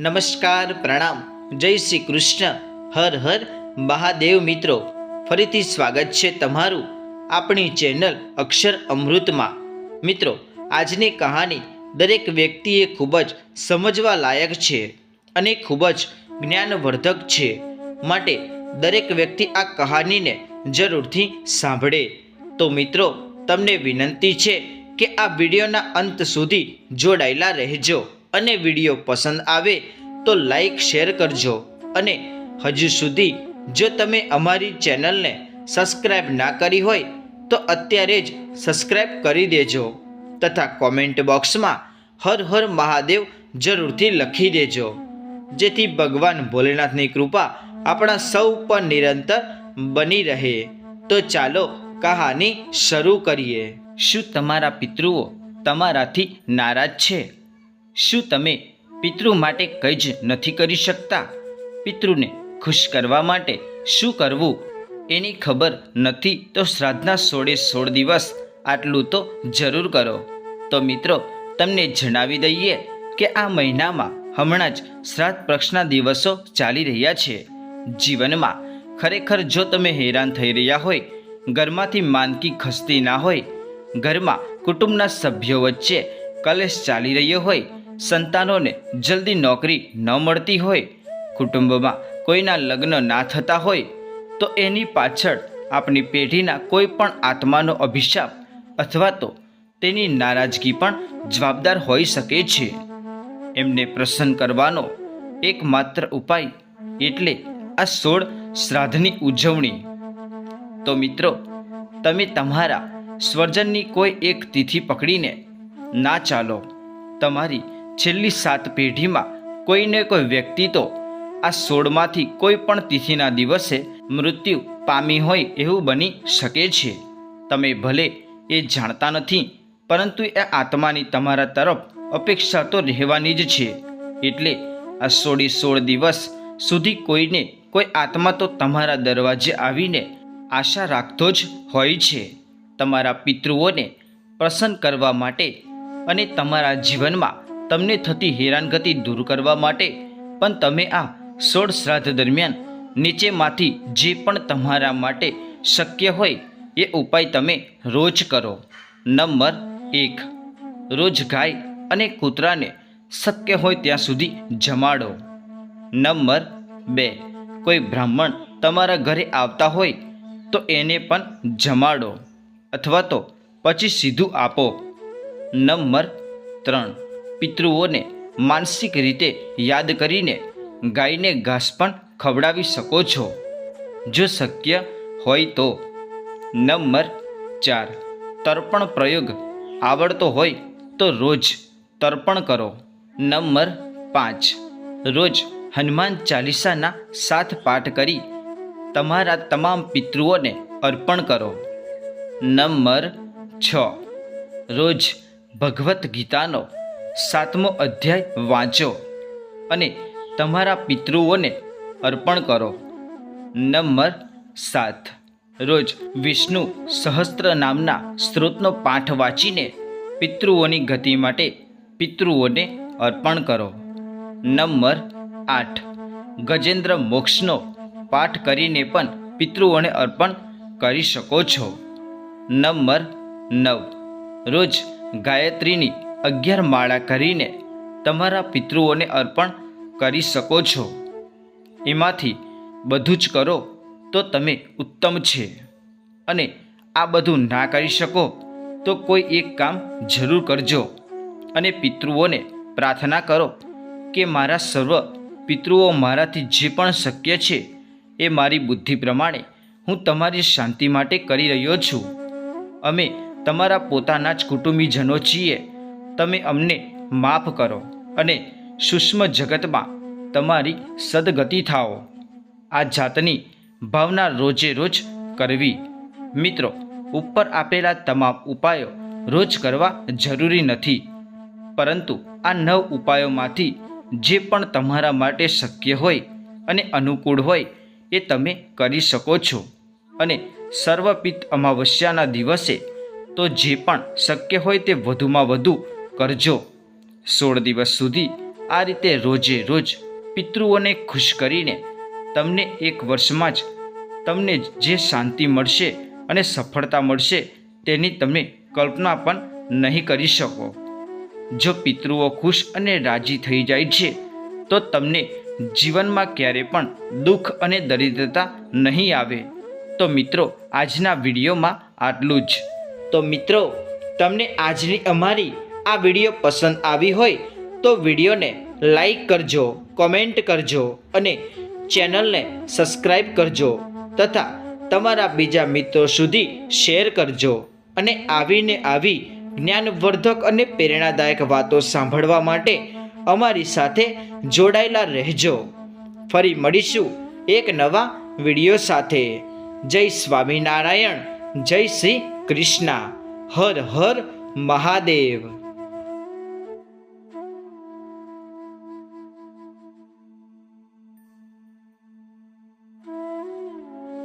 નમસ્કાર, પ્રણામ. જય શ્રી કૃષ્ણ. હર હર, મહાદેવ મિત્રો. ફરીથી સ્વાગત છે તમારું આપણી ચેનલ અક્ષર અમૃતમાં. મિત્રો, આજની કહાની દરેક વ્યક્તિએ ખૂબ જ સમજવા લાયક છે અને ખૂબ જ જ્ઞાનવર્ધક છે. માટે દરેક વ્યક્તિ આ કહાનીને જરૂરથી સાંભળે. તો મિત્રો, તમને વિનંતી છે કે આ વિડીયોના અંત સુધી જોડાયેલા રહેજો. અને વીડિયો પસંદ આવે તો લાઈક શેર કરજો. અને હજુ સુધી જો તમે અમારી ચેનલને સબસ્ક્રાઈબ ના કરી હોય તો અત્યારે જ સબસ્ક્રાઈબ કરી દેજો. તથા કોમેન્ટ બોક્સમાં હર હર મહાદેવ જરૂરથી લખી દેજો. જેથી ભગવાન ભોલેનાથની કૃપા આપણા સૌ પર નિરંતર બની રહે. તો ચાલો કહાની શરૂ કરીએ. શું તમારા પિતૃઓ તમારાથી નારાજ છે? શું તમે પિતૃ માટે કંઈ જ નથી કરી શકતા? પિતૃને ખુશ કરવા માટે શું કરવું? એની ખબર નથી તો શ્રાદ્ધના સોળે સોળ દિવસ આટલું તો જરૂર કરો. તો મિત્રો, તમને જણાવી દઈએ કે આ મહિનામાં હમણાં જ શ્રાદ્ધ પક્ષના દિવસો ચાલી રહ્યા છે. જીવનમાં ખરેખર જો તમે હેરાન થઈ રહ્યા હોય, ઘરમાંથી માનકી ખસતી ના હોય, ઘરમાં કુટુંબના સભ્યો વચ્ચે કલેશ ચાલી રહ્યો હોય સંતાનોને જલ્દી નોકરી ન મળતી હોય, કુટુંબમાં કોઈના લગ્ન ના થતા હોય, તો એની પાછળ આપણી પેઢીના કોઈ પણ આત્માનો અભિશાપ અથવા તો તેની નારાજગી પણ જવાબદાર હોઈ શકે છે. એમને પ્રસન્ન કરવાનો એકમાત્ર ઉપાય એટલે આ સોળ શ્રાદ્ધની ઉજવણી. તો મિત્રો, તમે તમારા સ્વર્જનની કોઈ એક તિથિ પકડીને ના ચાલો. તમારી છેલ્લી સાત પેઢીમાં કોઈને કોઈ વ્યક્તિ તો આ સોળમાંથી કોઈ પણ તિથિના દિવસે મૃત્યુ પામી હોય એવું બની શકે છે. તમે ભલે એ જાણતા નથી, પરંતુ એ આત્માની તમારા તરફ અપેક્ષા તો રહેવાની જ છે. એટલે આ સોળી સોળ દિવસ સુધી કોઈને કોઈ આત્મા તો તમારા દરવાજે આવીને આશા રાખતો જ હોય છે. તમારા પિતૃઓને પ્રસન્ન કરવા માટે અને તમારા જીવનમાં તમને થતી હેરાનગતિ દૂર કરવા માટે. પણ તમે આ સોળ શ્રાદ્ધ દરમિયાન નીચેમાંથી જે પણ તમારા માટે શક્ય હોય એ ઉપાય તમે રોજ કરો. નંબર એક, રોજ ગાય અને કૂતરાને શક્ય હોય ત્યાં સુધી જમાડો. નંબર બે, કોઈ બ્રાહ્મણ તમારા ઘરે આવતા હોય તો એને પણ જમાડો અથવા તો પછી સીધું આપો. નંબર ત્રણ પિતૃઓને માનસિક રીતે યાદ કરીને ગાયને ઘાસ પણ ખવડાવી શકો છો. જો શક્ય હોય તો નંબર ચાર, તર્પણ પ્રયોગ આવડતો હોય તો રોજ તર્પણ કરો. નંબર પાંચ, રોજ હનુમાન ચાલીસાના સાત પાઠ કરી તમારા તમામ પિતૃઓને અર્પણ કરો. નંબર છ, રોજ ભગવદ્ ગીતાનો સાતમો અધ્યાય વાંચો અને તમારા પિતૃઓને અર્પણ કરો. નંબર સાત. રોજ વિષ્ણુ સહસ્ત્ર નામના સ્ત્રોતનો પાઠ વાંચીને પિતૃઓની ગતિ માટે પિતૃઓને અર્પણ કરો. નંબર આઠ. ગજેન્દ્ર મોક્ષનો પાઠ કરીને પણ પિતૃઓને અર્પણ કરી શકો છો. નંબર નવ. રોજ ગાયત્રીની અગિયાર માળા કરીને તમારા પિતૃઓને અર્પણ કરી શકો છો. એમાંથી બધું જ કરો તો તમે ઉત્તમ છે. અને આ બધું ના કરી શકો તો કોઈ એક કામ જરૂર કરજો. અને પિતૃઓને પ્રાર્થના કરો કે મારા સર્વ પિતૃઓ મારાથી જે પણ શક્ય છે એ મારી બુદ્ધિ પ્રમાણે હું તમારી શાંતિ માટે કરી રહ્યો છું. અમે તમારા પોતાના જ કુટુંબીજનો છીએ. તમે અમને માફ કરો અને સૂક્ષ્મ જગતમાં તમારી સદગતિ થાઓ. આ જાતની ભાવના રોજે રોજ કરવી. મિત્રો, ઉપર આપેલા તમામ ઉપાયો રોજ કરવા જરૂરી નથી. પરંતુ આ નવ ઉપાયોમાંથી જે પણ તમારા માટે શક્ય હોય અને અનુકૂળ હોય એ તમે કરી શકો છો. અને સર્વપિત અમાવસ્યાના દિવસે તો જે પણ શક્ય હોય તે વધુમાં વધુ કરજો. સોળ દિવસ સુધી આ રીતે રોજે રોજ પિતૃઓને ખુશ કરીને તમને એક વર્ષમાં જ તમને જે શાંતિ મળશે અને સફળતા મળશે તેની તમે કલ્પના પણ નહીં કરી શકો. જો પિતૃઓ ખુશ અને રાજી થઈ જાય છે, તો તમને જીવનમાં ક્યારે પણ દુઃખ અને દરિદ્રતા નહીં આવે. તો મિત્રો, આજના વિડીયોમાં આટલું જ. તો મિત્રો, તમને આજની અમારી આ વીડિયો પસંદ આવી હોય તો વિડીયોને લાઈક કરજો, કોમેન્ટ કરજો અને ચેનલને સબસ્ક્રાઈબ કરજો તથા તમારા બીજા મિત્રો સુધી શેર કરજો અને આવીને આવી જ્ઞાનવર્ધક અને પ્રેરણાદાયક વાતો સાંભળવા માટે અમારી સાથે જોડાયેલા રહેજો. ફરી મળીશું એક નવા વીડિયો સાથે. જય સ્વામિનારાયણ, જય શ્રી કૃષ્ણ. હર હર મહાદેવ.